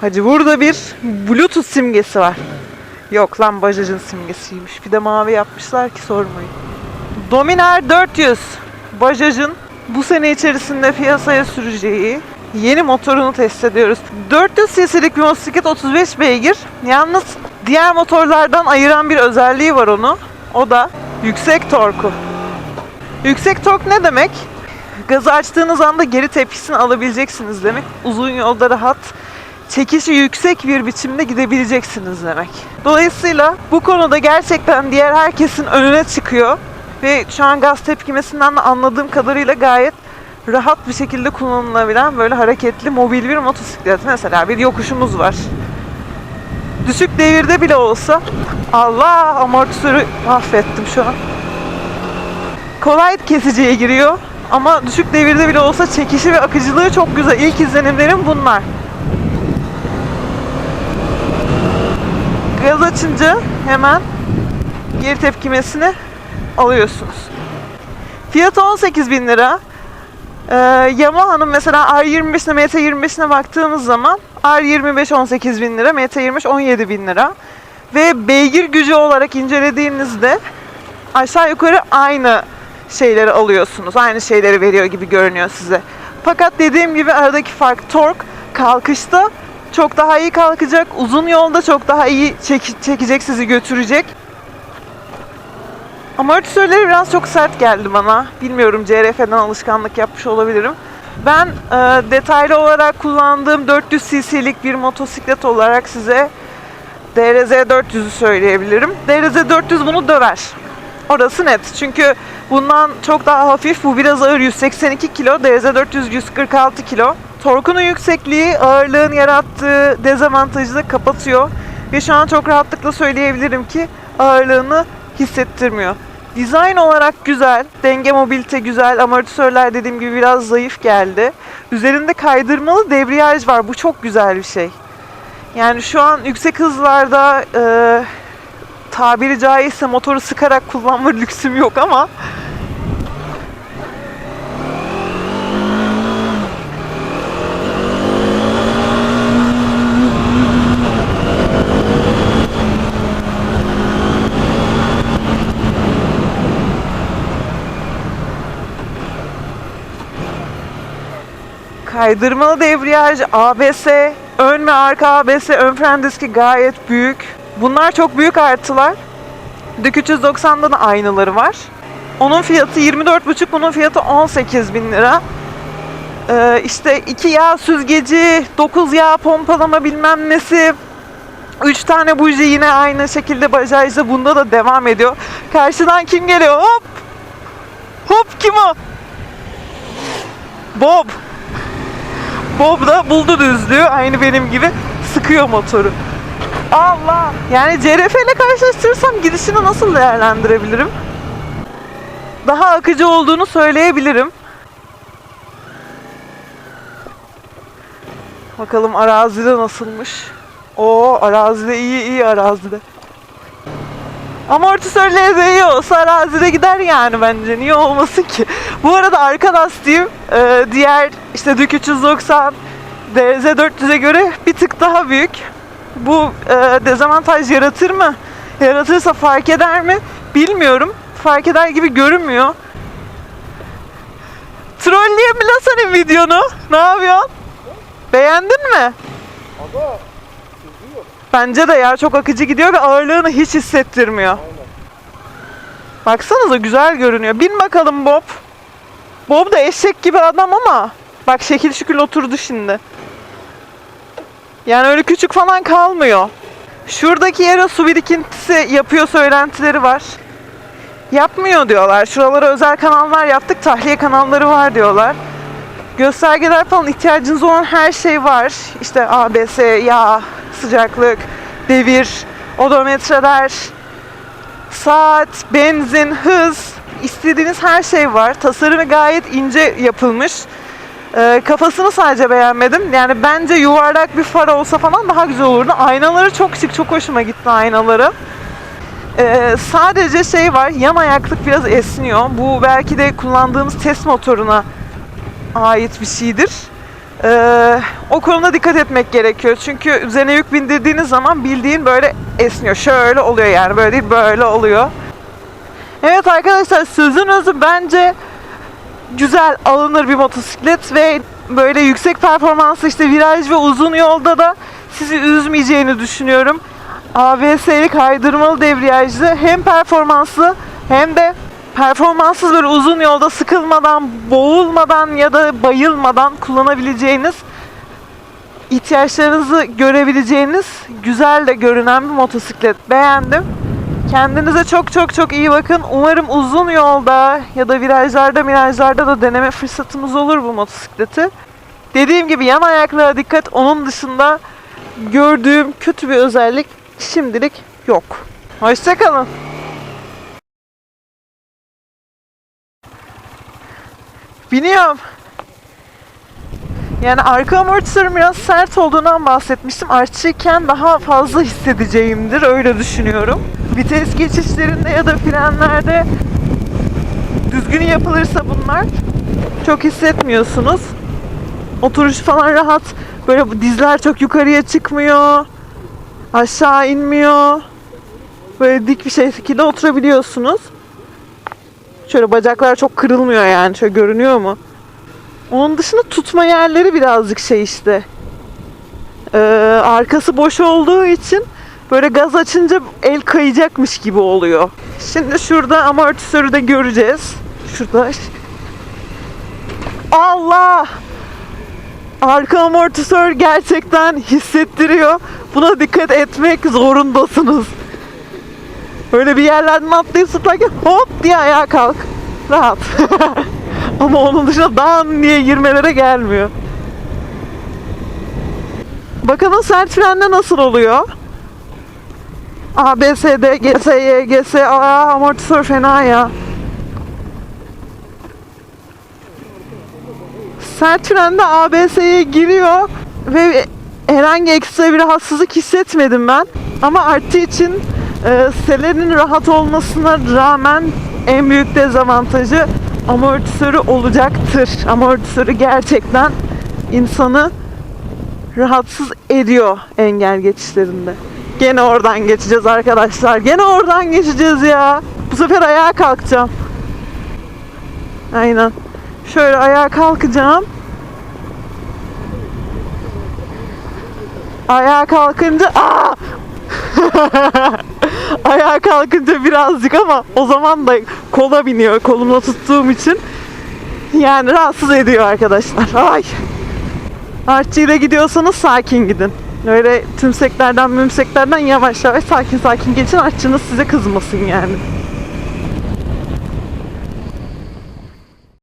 Hacı burada bir Bluetooth simgesi var. Yok lan Bajaj'ın simgesiymiş. Bir de mavi yapmışlar ki sormayın. Dominar 400. Bajaj'ın bu sene içerisinde piyasaya süreceği yeni motorunu test ediyoruz. 400 cc'lik bir motosiklet 35 beygir. Yalnız diğer motorlardan ayıran bir özelliği var onu. O da yüksek torku. Yüksek tork ne demek? Gazı açtığınız anda geri tepkisini alabileceksiniz demek. Uzun yolda rahat, çekişi yüksek bir biçimde gidebileceksiniz demek. Dolayısıyla bu konuda gerçekten diğer herkesin önüne çıkıyor. Ve şu an gaz tepkimesinden de anladığım kadarıyla gayet rahat bir şekilde kullanılabilen böyle hareketli mobil bir motosiklet. Mesela bir yokuşumuz var. Düşük devirde bile olsa Allah amortisörü mahvettim şu an kolay kesiciye giriyor. Ama düşük devirde bile olsa çekişi ve akıcılığı çok güzel. İlk izlenimlerim bunlar. Gaz açınca hemen geri tepkimesini alıyorsunuz. Fiyatı 18 bin lira. Ee, Yamaha'nın mesela R25'ine MT25'ine baktığımız zaman R25 18 bin lira, MT25 17 bin lira. Ve beygir gücü olarak incelediğinizde aşağı yukarı aynı şeyleri alıyorsunuz. Aynı şeyleri veriyor gibi görünüyor size. Fakat dediğim gibi aradaki fark tork kalkışta çok daha iyi kalkacak. Uzun yolda çok daha iyi çek- çekecek sizi götürecek. Amortisörleri biraz çok sert geldi bana. Bilmiyorum CRF'den alışkanlık yapmış olabilirim. Ben e, detaylı olarak kullandığım 400 cc'lik bir motosiklet olarak size DRZ 400'ü söyleyebilirim. DRZ 400 bunu döver. Orası net. Çünkü bundan çok daha hafif. Bu biraz ağır 182 kilo. DRZ 400 146 kilo. Torkunun yüksekliği ağırlığın yarattığı dezavantajı da kapatıyor. Ve şu an çok rahatlıkla söyleyebilirim ki ağırlığını hissettirmiyor. Dizayn olarak güzel, denge mobilite güzel, amortisörler dediğim gibi biraz zayıf geldi. Üzerinde kaydırmalı debriyaj var. Bu çok güzel bir şey. Yani şu an yüksek hızlarda e, tabiri caizse motoru sıkarak kullanma lüksüm yok ama kaydırmalı debriyaj, ABS, ön ve arka ABS, ön fren diski gayet büyük. Bunlar çok büyük artılar. Dük 390'da da aynıları var. Onun fiyatı 24,5, bunun fiyatı 18 bin lira. Ee, işte iki yağ süzgeci, 9 yağ pompalama bilmem nesi, 3 tane buji yine aynı şekilde bajajda bunda da devam ediyor. Karşıdan kim geliyor? Hop! Hop kim o? Bob. Bob da buldu düzlüğü aynı benim gibi sıkıyor motoru. Allah! Yani CRF ile karşılaştırırsam gidişini nasıl değerlendirebilirim? Daha akıcı olduğunu söyleyebilirim. Bakalım arazide nasılmış. Oo arazide iyi iyi arazide. Amortisörleri de iyi olsa arazide gider yani bence. Niye olmasın ki? Bu arada arka lastiğim e, diğer işte Dük 390 DZ 400'e göre bir tık daha büyük. Bu e, dezavantaj yaratır mı? Yaratırsa fark eder mi? Bilmiyorum. Fark eder gibi görünmüyor. Trolleyeyim mi lan senin videonu? Ne yapıyorsun? Beğendin mi? Hızlı Bence de ya çok akıcı gidiyor ve ağırlığını hiç hissettirmiyor. Baksanıza güzel görünüyor. Bin bakalım Bob. Bob da eşek gibi adam ama bak şekil şükür oturdu şimdi. Yani öyle küçük falan kalmıyor. Şuradaki yere su birikintisi yapıyor söylentileri var. Yapmıyor diyorlar. Şuralara özel kanallar yaptık. Tahliye kanalları var diyorlar. Göstergeler falan ihtiyacınız olan her şey var. İşte ABS, yağ, sıcaklık, devir, odometreler, saat, benzin, hız, istediğiniz her şey var. Tasarımı gayet ince yapılmış. Ee, kafasını sadece beğenmedim. Yani bence yuvarlak bir far olsa falan daha güzel olurdu. Aynaları çok şık, çok hoşuma gitti aynaları. Ee, sadece şey var, yan ayaklık biraz esniyor. Bu belki de kullandığımız test motoruna ait bir şeydir. Ee, o konuda dikkat etmek gerekiyor. Çünkü üzerine yük bindirdiğiniz zaman bildiğin böyle esniyor. Şöyle oluyor yani böyle değil böyle oluyor. Evet arkadaşlar sözün özü bence güzel alınır bir motosiklet ve böyle yüksek performanslı işte viraj ve uzun yolda da sizi üzmeyeceğini düşünüyorum. ABS'li kaydırmalı debriyajlı hem performanslı hem de performanssız böyle uzun yolda sıkılmadan, boğulmadan ya da bayılmadan kullanabileceğiniz ihtiyaçlarınızı görebileceğiniz güzel de görünen bir motosiklet. Beğendim. Kendinize çok çok çok iyi bakın. Umarım uzun yolda ya da virajlarda mirajlarda da deneme fırsatımız olur bu motosikleti. Dediğim gibi yan ayaklara dikkat. Onun dışında gördüğüm kötü bir özellik şimdilik yok. Hoşçakalın. Biniyorum. Yani arka amortisörün biraz sert olduğundan bahsetmiştim. Artçıyken daha fazla hissedeceğimdir. Öyle düşünüyorum. Vites geçişlerinde ya da frenlerde düzgün yapılırsa bunlar çok hissetmiyorsunuz. Oturuş falan rahat. Böyle dizler çok yukarıya çıkmıyor. Aşağı inmiyor. Böyle dik bir şekilde oturabiliyorsunuz. Şöyle bacaklar çok kırılmıyor yani. Şöyle görünüyor mu? Onun dışında tutma yerleri birazcık şey işte. Ee, arkası boş olduğu için böyle gaz açınca el kayacakmış gibi oluyor. Şimdi şurada amortisörü de göreceğiz. Şurada. Allah! Arka amortisör gerçekten hissettiriyor. Buna dikkat etmek zorundasınız. Böyle bir yerlerden atlayıp zıplarken hop diye ayağa kalk. Rahat. Ama onun dışında dan diye girmelere gelmiyor. Bakalım sert frende nasıl oluyor? A, B, S, D, G, S, Y, G, S, A, amortisör fena ya. Sert frende A, B, S'ye giriyor ve herhangi ekstra bir rahatsızlık hissetmedim ben. Ama arttığı için e, selenin rahat olmasına rağmen en büyük dezavantajı amortisörü olacaktır. Amortisörü gerçekten insanı rahatsız ediyor engel geçişlerinde. Gene oradan geçeceğiz arkadaşlar. Gene oradan geçeceğiz ya. Bu sefer ayağa kalkacağım. Aynen. Şöyle ayağa kalkacağım. Ayağa kalkınca aa! Ayağa kalkınca birazcık ama o zaman da kola biniyor kolumla tuttuğum için. Yani rahatsız ediyor arkadaşlar. Ay. Artçıyla gidiyorsanız sakin gidin. Öyle tümseklerden mümseklerden yavaş yavaş sakin sakin geçin artçınız size kızmasın yani.